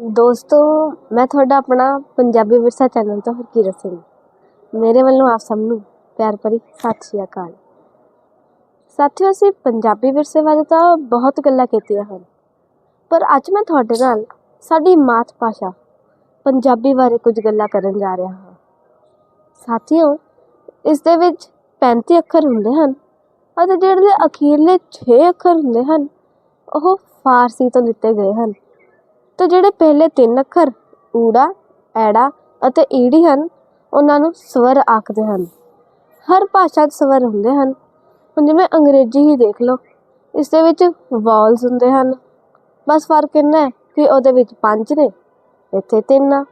ਦੋਸਤੋ, ਮੈਂ ਤੁਹਾਡਾ ਆਪਣਾ ਪੰਜਾਬੀ ਵਿਰਸਾ ਚੈਨਲ ਤੋਂ ਹਰਕੀਰਤ ਸਿੰਘ। ਮੇਰੇ ਵੱਲੋਂ ਆਪ ਸਭ ਨੂੰ ਪਿਆਰ ਭਰੀ ਸਤਿ ਸ਼੍ਰੀ ਅਕਾਲ। ਸਾਥੀਓ, ਅਸੀਂ ਪੰਜਾਬੀ ਵਿਰਸੇ ਬਾਰੇ ਤਾਂ ਬਹੁਤ ਗੱਲਾਂ ਕੀਤੀਆਂ ਹਨ। ਪਰ ਅੱਜ ਮੈਂ ਤੁਹਾਡੇ ਨਾਲ ਸਾਡੀ ਮਾਤ ਭਾਸ਼ਾ, ਪੰਜਾਬੀ ਬਾਰੇ ਕੁਝ ਗੱਲਾਂ ਕਰਨ ਜਾ ਰਿਹਾ ਹਾਂ। ਸਾਥੀਓ, ਇਸ ਦੇ ਵਿੱਚ 35 ਅੱਖਰ ਹੁੰਦੇ ਹਨ ਅਤੇ ਜਿਹੜੇ ਅਖੀਰਲੇ 6 ਅੱਖਰ ਹੁੰਦੇ ਹਨ, ਉਹ ਫਾਰਸੀ ਤੋਂ ਲਿੱਤੇ ਗਏ ਹਨ। ਤੇ ਜਿਹੜੇ ਪਹਿਲੇ ਤਿੰਨ ਅੱਖਰ ਊੜਾ, ਐੜਾ ਅਤੇ ਈੜੀ ਹਨ, ਉਹਨਾਂ ਨੂੰ ਸਵਰ ਆਖਦੇ ਹਨ। ਹਰ ਭਾਸ਼ਾ 'ਚ ਸਵਰ ਹੁੰਦੇ ਹਨ। ਹੁਣ ਜਿਵੇਂ ਅੰਗਰੇਜ਼ੀ ਹੀ ਦੇਖ ਲਓ, ਇਸ ਦੇ ਵਿੱਚ ਵਾਲਸ ਹੁੰਦੇ ਹਨ। ਬਸ ਫ਼ਰਕ ਇੰਨਾ ਹੈ ਕਿ ਉਹਦੇ ਵਿੱਚ ਪੰਜ ਨੇ, ਇੱਥੇ ਤਿੰਨ ਆ।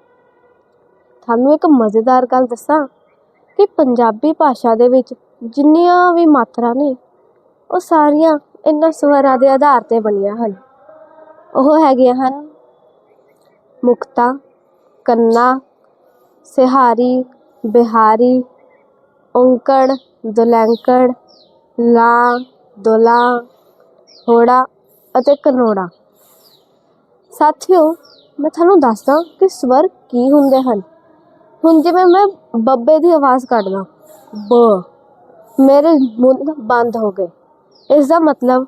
ਤੁਹਾਨੂੰ ਇੱਕ ਮਜ਼ੇਦਾਰ ਗੱਲ ਦੱਸਾਂ ਕਿ ਪੰਜਾਬੀ ਭਾਸ਼ਾ ਦੇ ਵਿੱਚ ਜਿੰਨੀਆਂ ਵੀ ਮਾਤਰਾ ਨੇ, ਉਹ ਸਾਰੀਆਂ ਇਹਨਾਂ ਸਵਰਾਂ ਦੇ ਆਧਾਰ ਤੇ ਬਣੀਆਂ ਹਨ। ਉਹ ਹੈਗੀਆਂ ਹਨ ਮੁਕਤਾ, ਕੰਨਾ, ਸਿਹਾਰੀ, ਬਿਹਾਰੀ, ਔਂਕੜ, ਦੁਲੈਂਕੜ, ਲਾਂ, ਦੁਲਾਂ, ਹੋੜਾ ਅਤੇ ਕਨੋੜਾ। ਸਾਥੀਓ, ਮੈਂ ਤੁਹਾਨੂੰ ਦੱਸਦਾ ਕਿ ਸਵਰ ਕੀ ਹੁੰਦੇ ਹਨ। ਹੁਣ ਜਿਵੇਂ ਮੈਂ ਬੱਬੇ ਦੀ ਆਵਾਜ਼ ਕੱਢਦਾ, ਬ, ਮੇਰੇ ਮੁੰਹ ਬੰਦ ਹੋ ਗਏ। ਇਸ ਦਾ ਮਤਲਬ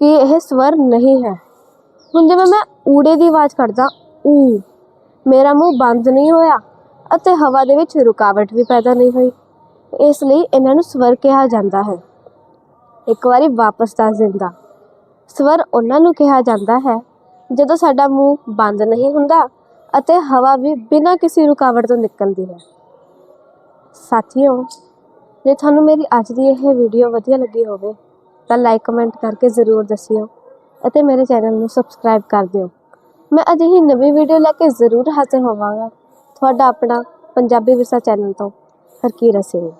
ਕਿ ਇਹ ਸਵਰ ਨਹੀਂ ਹੈ। ਹੁਣ ਜਿਵੇਂ ਮੈਂ ਊੜੇ ਦੀ ਆਵਾਜ਼ ਕੱਢਦਾ ਊ। ਮੇਰਾ ਮੂੰਹ ਬੰਦ ਨਹੀਂ ਹੋਇਆ ਅਤੇ ਹਵਾ ਦੇ ਵਿੱਚ ਰੁਕਾਵਟ ਵੀ ਪੈਦਾ ਨਹੀਂ ਹੋਈ। ਇਸ ਲਈ ਇਹਨਾਂ ਨੂੰ ਸਵਰ ਕਿਹਾ ਜਾਂਦਾ ਹੈ। ਇੱਕ ਵਾਰੀ ਵਾਪਸ ਦੱਸ ਦਿੰਦਾ, ਸਵਰ ਉਹਨਾਂ ਨੂੰ ਕਿਹਾ ਜਾਂਦਾ ਹੈ, ਜਦੋਂ ਸਾਡਾ ਮੂੰਹ ਬੰਦ ਨਹੀਂ ਹੁੰਦਾ ਅਤੇ ਹਵਾ ਵੀ ਬਿਨਾਂ ਕਿਸੇ ਰੁਕਾਵਟ ਤੋਂ ਨਿਕਲਦੀ ਹੈ। ਸਾਥੀਓ, ਜੇ ਤੁਹਾਨੂੰ ਮੇਰੀ ਅੱਜ ਦੀ ਇਹ ਵੀਡੀਓ ਵਧੀਆ ਲੱਗੀ ਹੋਵੇ, ਤਾਂ ਲਾਈਕ ਕਮੈਂਟ ਕਰਕੇ ਜ਼ਰੂਰ ਦੱਸਿਓ ਅਤੇ ਮੇਰੇ ਚੈਨਲ ਨੂੰ ਸਬਸਕ੍ਰਾਈਬ ਕਰ ਦਿਓ। ਮੈਂ ਅਜਿਹੀ ਨਵੀਂ ਵੀਡੀਓ ਲੈ ਕੇ ਜ਼ਰੂਰ ਹਾਜ਼ਰ ਹੋਵਾਂਗਾ। ਤੁਹਾਡਾ ਆਪਣਾ ਪੰਜਾਬੀ ਵਿਰਸਾ ਚੈਨਲ ਤੋਂ ਹਰਕੀਰਤ ਸਿੰਘ।